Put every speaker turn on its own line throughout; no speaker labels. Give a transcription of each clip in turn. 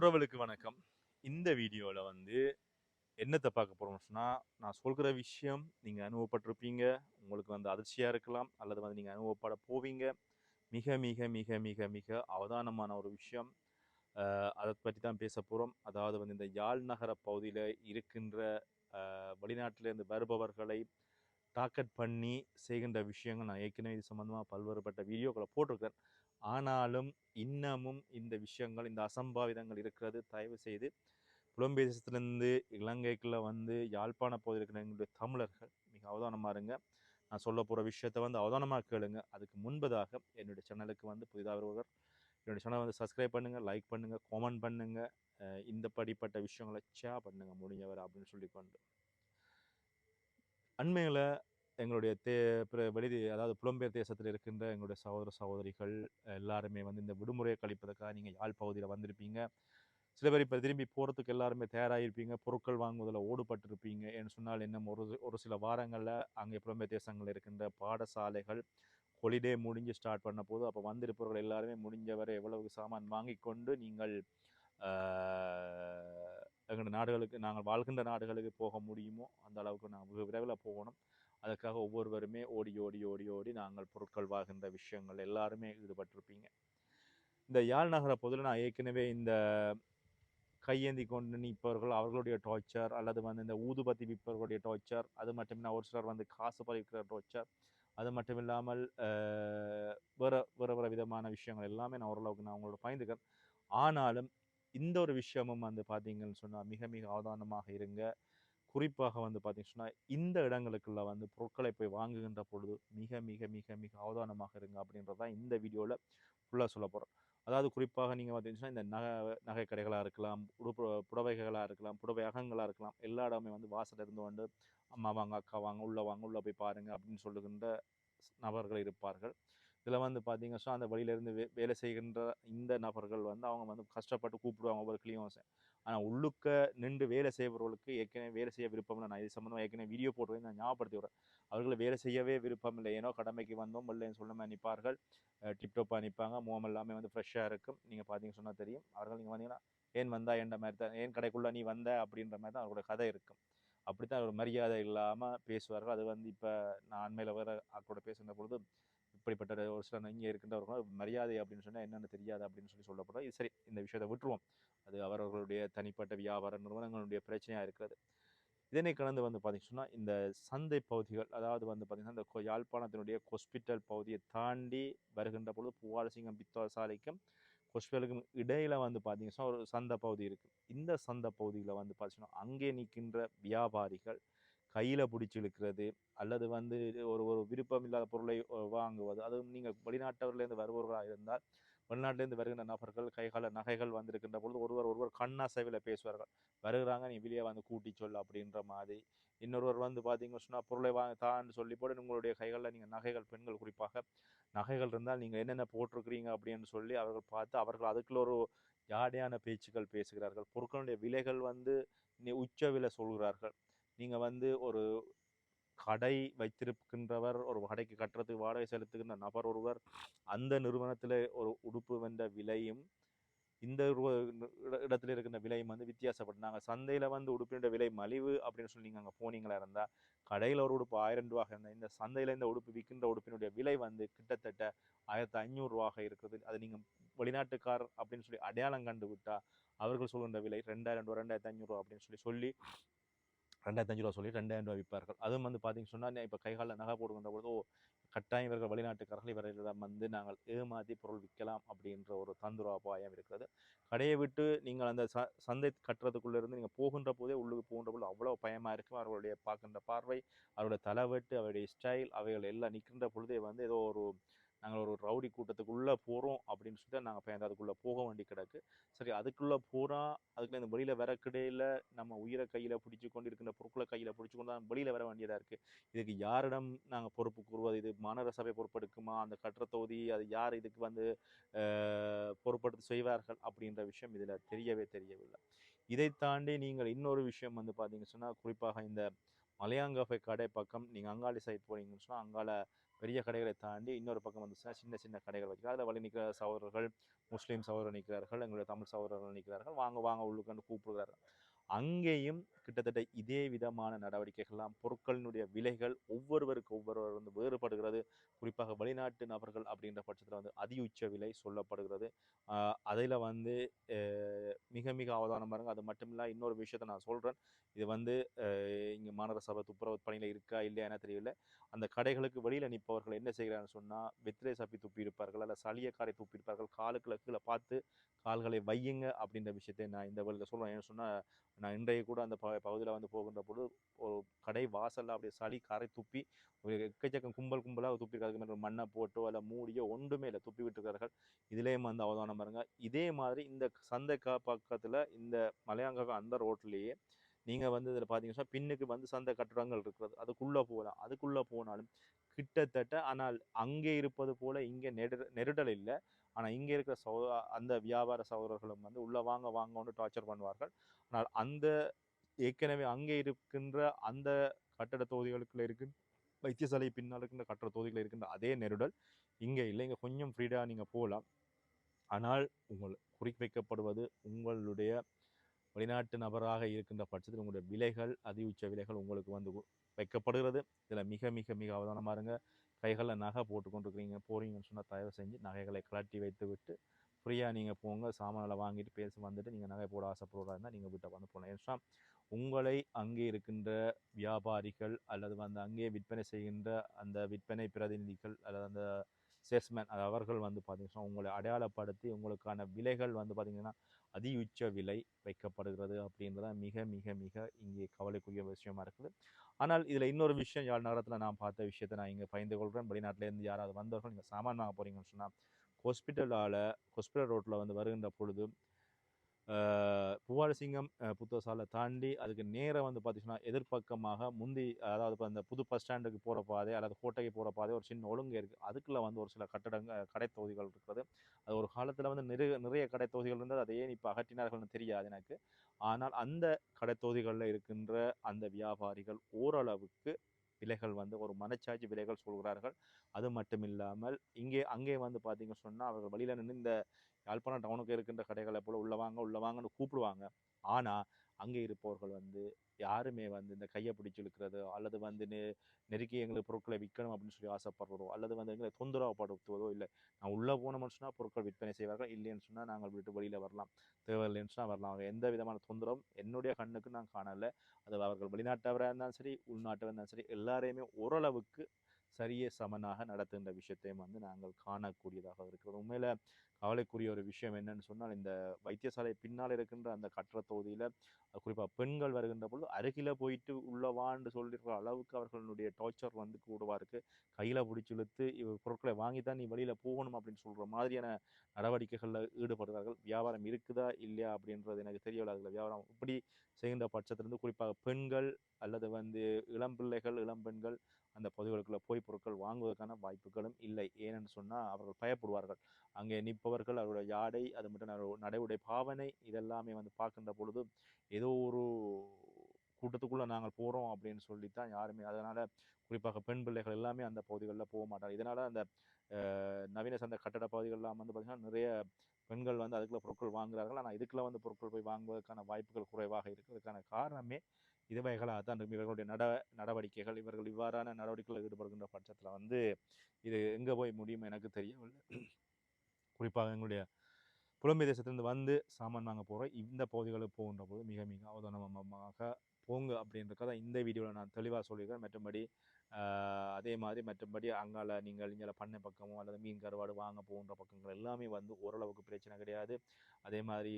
உறவுகளுக்கு வணக்கம். இந்த வீடியோவில் வந்து என்னத்தை பார்க்க போகிறோம்னு சொன்னால் நான் சொல்கிற விஷயம் நீங்கள் அனுபவப்பட்டிருப்பீங்க. உங்களுக்கு வந்து அதிர்ச்சியாக இருக்கலாம் அல்லது வந்து நீங்கள் அனுபவப்பட போவீங்க. மிக மிக மிக மிக மிக அவதானமான ஒரு விஷயம். அதை பற்றி தான் பேச போகிறோம் அதாவது வந்து இந்த யாழ் நகர பகுதியில் இருக்கின்ற வெளிநாட்டிலேருந்து வருபவர்களை டார்கெட் பண்ணி செய்கின்ற விஷயங்கள் நான் ஏற்கனவே இது சம்மந்தமாக பல்வேறுபட்ட வீடியோக்களை போட்டிருக்கேன். ஆனாலும் இன்னமும் இந்த விஷயங்கள் இந்த அசம்பாவிதங்கள் இருக்கிறது. தயவு செய்து புலம்பெயர் தேசத்துலேருந்து இலங்கைக்குள்ளே வந்து யாழ்ப்பாண பகுதியில் இருக்கிற எங்களுடைய தமிழர்கள் மிக அவதானமாக இருங்க. நான் சொல்ல போகிற விஷயத்தை வந்து அவதானமாக கேளுங்க. அதுக்கு முன்பதாக என்னுடைய சேனலுக்கு வந்து புதிதாக ஒருவர் என்னுடைய சேனலை வந்து சப்ஸ்கிரைப் பண்ணுங்கள் லைக் பண்ணுங்கள் காமெண்ட் பண்ணுங்கள் இந்த படிப்பட்ட விஷயங்களை ஷேர் பண்ணுங்கள் முடிஞ்சவர் அப்படின்னு சொல்லிக்கொண்டு. அண்மையில் எங்களுடைய தே பிற- வெளி அதாவது புலம்பெயர் தேசத்தில் இருக்கின்ற எங்களுடைய சகோதர சகோதரிகள் எல்லாருமே வந்து இந்த விடுமுறையை கழிப்பதற்காக நீங்கள் யாழ் பகுதியில் வந்திருப்பீங்க. சில பேர் இப்போ திரும்பி போகிறதுக்கு எல்லாருமே தயாராகிருப்பீங்க பொருட்கள் வாங்குவதில் ஓடுபட்டிருப்பீங்க. என்று சொன்னால் இன்னும் ஒரு ஒரு சில வாரங்களில் அங்கே புலம்பெயர் தேசங்களில் இருக்கின்ற பாடசாலைகள் ஹொலிடே முடிஞ்சு ஸ்டார்ட் பண்ண போது அப்போ வந்திருப்பவர்கள் எல்லாருமே முடிஞ்சவரை எவ்வளவு சாமான் வாங்கி கொண்டு நீங்கள் எங்களுடைய நாடுகளுக்கு நாங்கள் வாழ்கின்ற நாடுகளுக்கு போக முடியுமோ அந்த அளவுக்கு நாங்கள் விரைவில் போகணும். அதுக்காக ஒவ்வொருவருமே ஓடி ஓடி ஓடி ஓடி நாங்கள் பொருட்கள் வாங்குகின்ற விஷயங்கள் எல்லாருமே ஈடுபட்டிருப்பீங்க. இந்த யாழ் நகர பொதுவில் நான் ஏற்கனவே இந்த கையேந்தி கொண்டு நிற்பவர்கள் அவர்களுடைய டார்ச்சர் அல்லது வந்து இந்த ஊதுபத்தி விற்பவர்களுடைய டார்ச்சர் அது மட்டும் இல்லாமல் ஒரு சிலர் வந்து காசு பறிக்கிற டார்ச்சர் அது மட்டும் இல்லாமல் வேறு வேறு வேற விதமான விஷயங்கள் எல்லாமே நான் ஓரளவுக்கு நான் அவங்களோட பயந்துக்கிறேன் ஆனாலும் இந்த ஒரு விஷயமும் வந்து பார்த்தீங்கன்னு சொன்னால் மிக மிக அவதானமாக இருங்க. குறிப்பாக வந்து பார்த்தீங்கன்னா சொன்னால் இந்த இடங்களுக்குள்ள வந்து பொருட்களை போய் வாங்குகின்ற பொழுது மிக மிக மிக மிக அவதானமாக இருங்க அப்படின்றது தான் இந்த வீடியோவில் ஃபுல்லாக சொல்ல போகிறோம் அதாவது குறிப்பாக நீங்கள் பார்த்தீங்கன்னா இந்த நகை நகை கடைகளாக இருக்கலாம் உடுப்பு புடவைகளாக இருக்கலாம் புடவை அகங்களாக இருக்கலாம் எல்லா இடமே வந்து வாசல் இருந்து வந்து அம்மா வாங்க அக்கா வாங்க உள்ளே வாங்க உள்ளே போய் பாருங்கள் அப்படின்னு சொல்லுகின்ற நபர்கள் இருப்பார்கள். இதில் வந்து பார்த்தீங்கன்னா ஸோ அந்த வழியிலேருந்து வே வேலை செய்கின்ற இந்த நபர்கள் வந்து அவங்க வந்து கஷ்டப்பட்டு கூப்பிடுவாங்க ஒவ்வொரு கிளியும் ஆனால் உள்ளுக்க நின்று வேலை செய்பவர்களுக்கு ஏற்கனவே வேலை செய்ய விருப்பம் இல்லை. நான் இது சம்மந்தமாக ஏற்கனவே வீடியோ போட்டு நான் ஞாபகப்படுத்தி விடுறேன். அவர்கள் வேலை செய்யவே விருப்பம் இல்லை. ஏனோ கடமைக்கு வந்தோம் இல்லைன்னு சொல்லாமல் நிற்பார்கள் டிப்டாப்பாக நிற்பாங்க முகம் எல்லாமே வந்து ஃப்ரெஷ்ஷாக இருக்கும். நீங்கள் பார்த்தீங்க சொன்னால் தெரியும். அவர்கள் நீங்கள் வந்தீங்கன்னா ஏன் வந்தா? என்ற மாதிரி தான். ஏன் கடைக்குள்ளே நீ வந்த? அப்படின்ற மாதிரி தான் அவரோட கதை இருக்கும். அப்படித்தான் ஒரு மரியாதை இல்லாமல் பேசுவார்கள். அது வந்து இப்போ நான் அண்மையில் வர அவரோட பேசுகிற பொழுது அப்படிப்பட்ட ஒரு சில இங்கே இருக்கின்றவர்கள் மரியாதை அப்படின்னு சொன்னால் என்னென்னு தெரியாது அப்படின்னு சொல்லி சொல்லப்படும். இது சரி இந்த விஷயத்தை விட்டுருவோம். அது அவர்களுடைய தனிப்பட்ட வியாபார நிறுவனங்களுடைய பிரச்சனையாக இருக்கிறது. இதனை கடந்து வந்து பார்த்திங்கன்னா சொன்னால் இந்த சந்தை பகுதிகள் அதாவது வந்து பார்த்திங்கன்னா இந்த கொ- யாழ்ப்பாணத்தினுடைய ஹாஸ்பிட்டல் பகுதியை தாண்டி வருகின்ற பொழுது பூவாலசிங்கம் பித்தோர் சாலைக்கும் ஹாஸ்பிட்டலுக்கும் இடையில் வந்து பார்த்தீங்கன்னா ஒரு சந்தை பகுதி இருக்குது இந்த சந்தை பகுதியில் வந்து பார்த்திங்கன்னா அங்கே நிற்கின்ற வியாபாரிகள் கையில் பிடிச்சி இழுக்கிறது அல்லது வந்து ஒரு ஒரு விருப்பம் இல்லாத பொருளை வாங்குவது. அதுவும் நீங்கள் வெளிநாட்டவர்லேருந்து வருபவர்களாக இருந்தால் வெளிநாட்டிலேருந்து வருகின்ற நபர்கள் கைகால நகைகள் வந்திருக்கின்ற பொழுது ஒருவர் ஒருவர் கண்ணாசைவில் பேசுவார்கள். வருகிறாங்க நீ வெளியே வந்து கூட்டி சொல் அப்படின்ற மாதிரி. இன்னொருவர் வந்து பார்த்தீங்கன்னு சொன்னால் பொருளை வாங்க தான்னு சொல்லி போட்டு உங்களுடைய கைகளில் நீங்கள் நகைகள் பெண்கள் குறிப்பாக நகைகள் இருந்தால் நீங்கள் என்னென்ன போட்டிருக்கிறீங்க அப்படின்னு சொல்லி அவர்கள் பார்த்து அவர்கள் அதுக்குள்ள ஒரு யாடையான பேச்சுக்கள் பேசுகிறார்கள். பொருட்களுடைய விலைகள் வந்து நீ உச்ச விலை சொல்கிறார்கள். நீங்கள் வந்து ஒரு கடை வைத்திருக்கின்றவர் ஒரு கடைக்கு கட்டுறதுக்கு வாடகை செலுத்துகின்ற நபர் ஒருவர் அந்த நிறுவனத்தில் ஒரு உடுப்பு வந்த விலையும் இந்த இடத்துல இருக்கின்ற விலையும் வந்து வித்தியாசப்படும் நாங்கள் சந்தையில் வந்து உடுப்பினுடைய விலை மலிவு அப்படின்னு சொல்லி நீங்கள் அங்கே போனீங்களா இருந்தால் கடையில் ஒரு உடுப்பு ஆயிரம் ரூபாக இருந்தால் இந்த சந்தையில் இந்த உடுப்பு விற்கின்ற உடுப்பினுடைய விலை வந்து கிட்டத்தட்ட ஆயிரத்தி ஐநூறுரூவாக இருக்குது அது நீங்கள் வெளிநாட்டுக்கார் அப்படின்னு சொல்லி அடையாளம் கண்டு விட்டால் அவர்கள் சொல்கின்ற விலை ரெண்டாயிரம் ரூபா ரெண்டாயிரத்தி ஐநூறுரூவா அப்படின்னு சொல்லி சொல்லி ரெண்டாயிரத்தி அஞ்சு ரூபா சொல்லி ரெண்டாயிரம் ரூபா விற்பார்கள். அதுவும் வந்து பார்த்தீங்கன்னு சொன்னால் இப்போ கைகாலில் நகை போடுகின்ற பொழுது ஓ கட்டாயம் இவர்கள் வெளிநாட்டுக்காரர்கள் இவர்களிடம் வந்து நாங்கள் ஏமாற்றி பொருள் விற்கலாம் அப்படின்ற ஒரு தந்துராபாயம் இருக்கிறது. கடையை விட்டு நீங்கள் அந்த ச சந்தை கட்டுறதுக்குள்ளே இருந்து நீங்கள் போகின்ற போதே உள்ளுக்கு போகின்ற பொழுது அவ்வளோ பயமாக இருக்கும். அவர்களுடைய பார்க்கின்ற பார்வை அவருடைய தலைவெட்டு அவருடைய ஸ்டைல் அவைகள் எல்லாம் நிற்கின்ற பொழுதே வந்து ஏதோ ஒரு நாங்கள் ஒரு ரவுடி கூட்டத்துக்குள்ளே போகிறோம் அப்படின்னு சொல்லிட்டு நாங்கள் பயந்து அதுக்குள்ளே போக வேண்டி கிடக்கு. சரி அதுக்குள்ளே போகிறோம் அதுக்குள்ளே இந்த வெளியில் வர கிடையில நம்ம உயிரை கையில் பிடிச்சி கொண்டு இருக்கின்ற பொருட்களை கையில் பிடிச்சி கொண்டு தான் வெளியில் வர வேண்டியதாக இருக்குது இதுக்கு யாரிடம் நாங்கள் பொறுப்பு கூறுவது? இது மாநகர சபை பொறுப்பெடுக்குமா? அந்த கட்டுற தொகுதி அது யார் இதுக்கு வந்து அஹ், பொறுப்பெடுத்து செய்வார்கள்? அப்படின்ற விஷயம் இதில் தெரியவே தெரியவில்லை. இதை தாண்டி நீங்கள் இன்னொரு விஷயம் வந்து பார்த்தீங்கன்னு சொன்னால் குறிப்பாக இந்த மலையாங்கஃபை கடை பக்கம் நீங்கள் அங்காளி சைட் போனீங்கன்னு சொன்னால் அங்கால பெரிய கடைகளை தாண்டி இன்னொரு பக்கம் வந்துச்சுன்னா சின்ன சின்ன கடைகள் வைக்கிறார். அதில் வழி நிற்கிற சகோதரர்கள் முஸ்லீம் சகோதரர் நிற்கிறார்கள் எங்களுடைய தமிழ் சகோதரர்கள் நிற்கிறார்கள். வாங்க வாங்க உள்ளுக்கண்டு கூப்பிடுகிறார்கள். அங்கேயும் கிட்டத்தட்ட இதே விதமான நடவடிக்கைகள்லாம் பொருட்களினுடைய விலைகள் ஒவ்வொருவருக்கு ஒவ்வொருவர் வந்து வேறுபடுகிறது. குறிப்பாக வெளிநாட்டு நபர்கள் அப்படின்ற பட்சத்தில் வந்து அதி உச்ச விலை சொல்லப்படுகிறது. அதில் வந்து மிக மிக அவதானம் பாருங்கள் அது மட்டும் இல்லை இன்னொரு விஷயத்தை நான் சொல்கிறேன் இது வந்து இங்கே மாநகர சபை துப்புரவு பணியில் இருக்கா இல்லையா என தெரியல அந்த கடைகளுக்கு வெளியில் நிற்பவர்கள் என்ன செய்கிறாருன்னு சொன்னால் வெத்திரை சப்பி துப்பியிருப்பார்கள் அல்ல சளியக்காரை துப்பியிருப்பார்கள். காலுக்குள்ள கீழே பார்த்து கால்களை வையுங்க அப்படின்ற விஷயத்தை நான் இந்த வழியில் சொல்கிறேன் ஏன்னு சொன்னால் நான் இன்றைய கூட அந்த ப பகுதியில் வந்து போகின்ற பொழுது ஒரு கடை வாசலில் அப்படியே சளி கரை துப்பி ஒரு எக்கச்சக்கம் கும்பல் கும்பலாக துப்பிருக்காங்க மேலே மண்ணை போட்டோ இல்லை மூடியோ ஒன்றுமே இல்லை துப்பி விட்டுருக்கார்கள் இதுலேயும் வந்து அவதானம் பாருங்கள் இதே மாதிரி இந்த சந்தைக்கா பக்கத்தில் இந்த மலையாங்க அந்த ரோட்லேயே நீங்கள் வந்து இதில் பார்த்தீங்கன்னா பின்னுக்கு வந்து சந்தை கட்டடங்கள் இருக்கிறது. அதுக்குள்ளே போகலாம். அதுக்குள்ளே போனாலும் கிட்டத்தட்ட ஆனால் அங்கே இருப்பது போல் இங்கே நெரு நெருடல் இல்லை. ஆனால் இங்கே இருக்கிற சௌ அந்த வியாபார சகோதரர்களும் வந்து உள்ளே வாங்க வாங்கன்னு டார்ச்சர் பண்ணுவார்கள். ஆனால் அந்த ஏற்கனவே அங்கே இருக்கின்ற அந்த கட்டட தொகுதிகளுக்குள்ள இருக்கு வைத்தியசாலை பின்னால் இருக்கின்ற கட்டட தொகுதிகளில் இருக்கின்ற அதே நெருடல் இங்கே இல்லை. இங்கே கொஞ்சம் ஃப்ரீடாக நீங்கள் போகலாம். ஆனால் உங்கள் குறிப்பிக்கப்படுவது உங்களுடைய வெளிநாட்டு நபராக இருக்கின்ற பட்சத்தில் உங்களுடைய விலைகள் அதி உச்ச விலைகள் உங்களுக்கு வந்து வைக்கப்படுகிறது. இதில் மிக மிக மிக அவதானமாக இருங்க. கைகளில் நகை போட்டு போகிறீங்கன்னு சொன்னால் தயவு செஞ்சு நகைகளை கலட்டி வைத்து விட்டு ஃப்ரீயாக நீங்கள் போங்க. சாமான்களை வாங்கிட்டு பேசி வந்துட்டு நீங்கள் நகை போட ஆசைப்படுறதா இருந்தால் நீங்கள் வீட்டை வந்து போகலாம் ஏன்னா உங்களை அங்கே இருக்கின்ற வியாபாரிகள் அல்லது வந்து அங்கே விற்பனை செய்கின்ற அந்த விற்பனை பிரதிநிதிகள் அல்லது அந்த சேல்ஸ்மேன் அது அவர்கள் வந்து பார்த்தீங்கன்னா உங்களை அடையாளப்படுத்தி உங்களுக்கான விலைகள் வந்து பார்த்திங்கன்னா அதி உச்ச விலை வைக்கப்படுகிறது அப்படின்றத மிக மிக மிக இங்கே கவலைக்குரிய விஷயமா இருக்குது. ஆனால் இதில் இன்னொரு விஷயம் யாழ் நகரத்தில் நான் பார்த்த விஷயத்தை நான் இங்கே பயந்து கொள்கிறேன். வெளிநாட்டிலேருந்து யாராவது வந்தவர்கள் நீங்கள் சாமான் வாங்க போகிறீங்கன்னு சொன்னால் ஹாஸ்பிட்டலால் ஹாஸ்பிட்டல் ரோட்டில் வந்து வருகின்ற பொழுது ஆஹ், பூவாலசிங்கம் புத்தகசாலை தாண்டி அதுக்கு நேராக வந்து பார்த்திங்கன்னா எதிர்ப்பக்கமாக முந்தி அதாவது இப்போ அந்த புது பஸ் ஸ்டாண்டுக்கு போகிற பாதை அல்லது கோட்டைக்கு போகிற பாதை ஒரு சின்ன ஒழுங்கு இருக்குது அதுக்குள்ளே வந்து ஒரு சில கட்டடங்கள் கடைத்தொகுதிகள் இருக்கிறது. அது ஒரு காலத்தில் வந்து நிறைய நிறைய கடைத்தொகுதிகள் இருந்தது. அதை ஏன் இப்போ அகற்றினார்கள்னு தெரியாது எனக்கு. ஆனால் அந்த கடைத்தொகுதிகளில் இருக்கின்ற அந்த வியாபாரிகள் ஓரளவுக்கு விலைகள் வந்து ஒரு மனச்சாட்சி விலைகள் சொல்கிறார்கள். அது மட்டும் இல்லாமல் இங்கே அங்கே வந்து பார்த்தீங்க சொன்னால் அவர்கள் வழியில் நின்று இந்த கல்பனா டவுனுக்கு இருக்கின்ற கடைகளை போல் உள்ள வாங்க உள்ள வாங்கன்னு கூப்பிடுவாங்க. ஆனால் அங்கே இருப்பவர்கள் வந்து யாருமே வந்து இந்த கையை பிடிச்சி இழுக்கிறதோ அல்லது வந்து நெ நெருக்கி எங்களுக்கு பொருட்களை விற்கணும் அப்படின்னு சொல்லி ஆசைப்படுறதோ அல்லது வந்து எங்களை தொந்தரவுப்படுத்துவதோ இல்லை. நான் உள்ளே போனோம்னு சொன்னால் பொருட்கள் விற்பனை செய்வார்கள் இல்லைன்னு சொன்னால் நாங்கள் விட்டு வெளியில் வரலாம். தேவையில்லைன்னு சொன்னால் வரலாம். அவங்க எந்த விதமான தொந்தரவும் என்னுடைய கண்ணுக்கு நான் காணலை. அது அவர்கள் வெளிநாட்டவராக இருந்தாலும் சரி உள்நாட்டவராக இருந்தாலும் சரி எல்லாரையுமே ஓரளவுக்கு சரியே சமனாக நடத்துகின்ற விஷயத்தையும் வந்து நாங்கள் காணக்கூடியதாக இருக்கிறது. உண்மையில் கவலைக்குரிய ஒரு விஷயம் என்னன்னு சொன்னால் இந்த வைத்தியசாலை பின்னால் இருக்கின்ற அந்த கற்ற தொகுதியில் குறிப்பாக பெண்கள் வருகின்ற பொழுது அருகில் போயிட்டு உள்ளவான்னு சொல்லியிருக்கிற அளவுக்கு அவர்களுடைய டார்ச்சர் வந்து கூடவா இருக்குது கையில் பிடிச்சி இழுத்து இவ பொருட்களை வாங்கி தான் நீ வெளியில் போகணும் அப்படின்னு சொல்கிற மாதிரியான நடவடிக்கைகளில் ஈடுபடுகிறார்கள். வியாபாரம் இருக்குதா இல்லையா அப்படின்றது எனக்கு தெரியவில்லை அதில் வியாபாரம் இப்படி செய்கின்ற பட்சத்திலிருந்து குறிப்பாக பெண்கள் அல்லது வந்து இளம் பிள்ளைகள் இளம் பெண்கள் அந்த பகுதிகளுக்குள்ளே போய் பொருட்கள் வாங்குவதற்கான வாய்ப்புகளும் இல்லை. ஏனென்று சொன்னால் அவர்கள் பயப்படுவார்கள். அங்கே நிற்பவர்கள் அவருடைய யாடை அது மட்டும் அவருடைய நடைவுடை பாவனை இதெல்லாமே வந்து பார்க்கின்ற பொழுது ஏதோ ஒரு கூட்டத்துக்குள்ளே நாங்கள் போகிறோம் அப்படின்னு சொல்லித்தான் யாருமே அதனால் குறிப்பாக பெண் பிள்ளைகள் எல்லாமே அந்த பகுதிகளில் போக மாட்டாங்க இதனால் அந்த நவீன சந்தை கட்டட பகுதிகள்லாம் வந்து பார்த்திங்கன்னா நிறைய பெண்கள் வந்து அதுக்குள்ள பொருட்கள் வாங்குகிறார்கள். ஆனால் இதுக்குள்ள வந்து பொருட்கள் போய் வாங்குவதற்கான வாய்ப்புகள் குறைவாக இருக்கிறதுக்கான காரணமே இதுவைகளாக தான் இவர்களுடைய நட நடவடிக்கைகள் இவர்கள் இவ்வாறான நடவடிக்கைகளில் ஈடுபடுகின்ற பட்சத்தில் வந்து இது எங்கே போய் முடியும் எனக்கு தெரியவில்லை. குறிப்பாக எங்களுடைய புலம்பெயர் தேசத்திலிருந்து வந்து சாமான் வாங்க போகிற இந்த பகுதிகளுக்கு போகின்ற போது மிக மிக அவதானமாக போங்க அப்படின்றத இந்த வீடியோவில் நான் தெளிவாக சொல்லியிருக்கேன். மற்றபடி அதே மாதிரி மற்றபடி அங்கால நீங்கள் இங்கே பண்ணை பக்கமோ அல்லது மீன் கருவாடு வாங்க போகின்ற பக்கங்கள் எல்லாமே வந்து ஓரளவுக்கு பிரச்சனை கிடையாது. அதே மாதிரி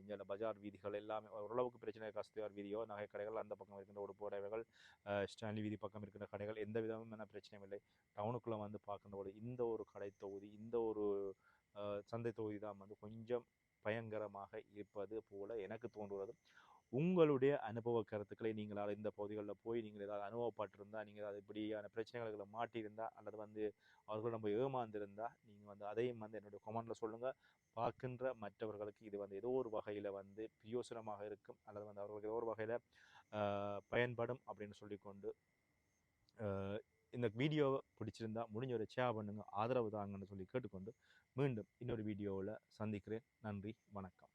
இங்கே பஜார் வீதிகள் எல்லாமே ஓரளவுக்கு பிரச்சனை கஸ்தியார் வீதியோ நகை கடைகள் அந்த பக்கம் இருக்கின்ற ஒரு போடவைகள் ஸ்டான்லி வீதி பக்கம் இருக்கின்ற கடைகள் எந்த விதமான பிரச்சனையும் இல்லை. டவுனுக்குள்ளே வந்து பார்க்கின்ற போது இந்த ஒரு கடை தொகுதி இந்த ஒரு சந்தை தொகுதி தான் வந்து கொஞ்சம் பயங்கரமாக இருப்பது போல எனக்கு தோன்றுவது உங்களுடைய அனுபவ கருத்துக்களை நீங்களால் இந்த பகுதிகளில் போய் நீங்கள் ஏதாவது அனுபவப்பட்டிருந்தால் நீங்கள் ஏதாவது இப்படியான பிரச்சனைகளை மாட்டியிருந்தா அல்லது வந்து அவர்கள் நம்ம ஏமாந்திருந்தா நீங்கள் வந்து அதையும் வந்து என்னுடைய கொமெண்டில் சொல்லுங்கள் பார்க்கின்ற மற்றவர்களுக்கு இது வந்து ஏதோ ஒரு வகையில் வந்து பிரயோசனமாக இருக்கும் அல்லது வந்து அவர்களுக்கு ஏதோ ஒரு வகையில் பயன்படும் அப்படின்னு சொல்லிக்கொண்டு இந்த வீடியோவை பிடிச்சிருந்தா முடிஞ்ச ஒரு ஷேர் பண்ணுங்கள் ஆதரவு தாங்கன்னு சொல்லி கேட்டுக்கொண்டு மீண்டும் இன்னொரு வீடியோவில் சந்திக்கிறேன். நன்றி வணக்கம்.